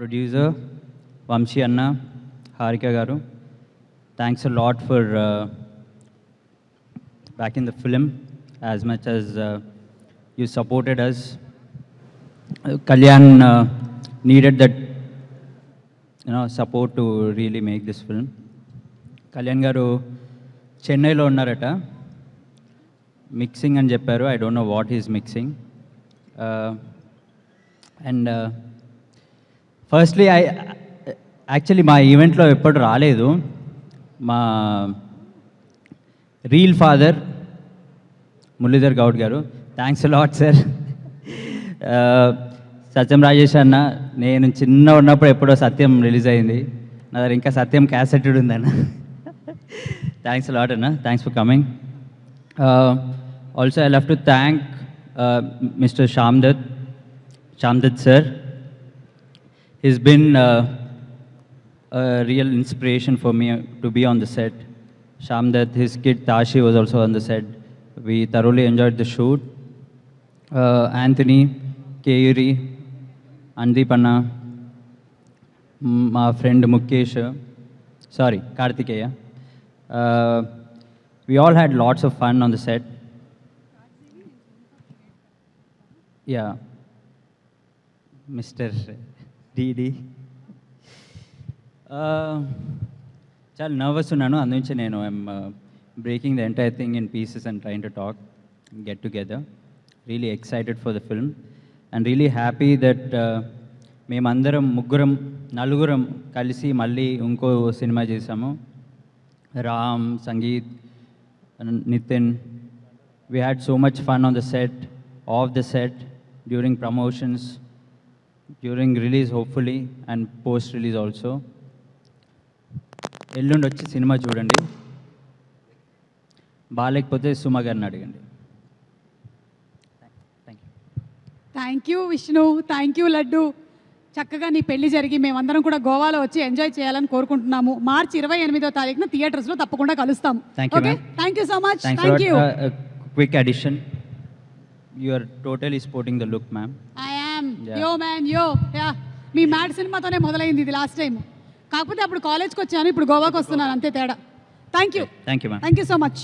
Producer Vamsi అన్న హారిక గారు. Thanks lot for back in the film as much as you supported us Kalyan needed that you know support to really make this film Kalyan గారు చెన్నైలో ఉన్నారట. Mixing అని చెప్పారు. I don't know what is mixing and firstly I actually మా ఈవెంట్లో ఎప్పుడు రాలేదు. మా రీల్ ఫాదర్ మురళీధర్ గౌడ్ గారు. Thanks lot sir Satyam Rajesh అన్న నేను చిన్న ఉన్నప్పుడు ఎప్పుడో సత్యం రిలీజ్ అయింది. నా దగ్గర ఇంకా సత్యం క్యాసెటెడ్ ఉందన్న. థ్యాంక్స్ లాట్ అన్న. Thanks for coming also I love to thank mister Shyamdutt Shyamdutt sir he's been uh, a real inspiration for me to be on the set. Shamdat, his kid Tashi was also on the set. We thoroughly enjoyed the shoot. Uh, Anthony, Kayuri, Andeep Anna, my friend Mukesh, sorry, Kartikeya. Uh, we all had lots of fun on the set. Yeah. Mister DD చాలా nervous ఉన్నాను. అందుంచి నేను I'm breaking the entire thing in pieces and trying to talk get together really excited for the film and really happy that మేమందరం ముగ్గురం నలుగురం కలిసి మళ్ళీ ఇంకో సినిమా చేసాము Ram Sangeet Nitin. We had so much fun on the set of the set during promotions during release hopefully, and post release also. ఎల్లుండి వచ్చి సినిమా చూడండి. బాగాలేకపోతే సుమ గారిని అడగండి. Thank you Vishnu thank you Laddu చక్కగా నీ పెళ్ళి జరిగి మేమందరం కూడా గోవాలో వచ్చి ఎంజాయ్ చేయాలని కోరుకుంటున్నాము. మార్చి ఇరవై ఎనిమిదో తారీఖున థియేటర్స్లో తప్పకుండా కలుస్తాం. Okay. Thank you so much thanks thank you quick addition you are totally sporting the look ma'am. Yo man yo ya me mad సినిమాతోనే మొదలైంది ఇది లాస్ట్ టైం కాకపోతే అప్పుడు కాలేజ్కి వచ్చాను ఇప్పుడు గోవాకి వస్తున్నాను అంతే తేడా. Thank you thank you thank you so much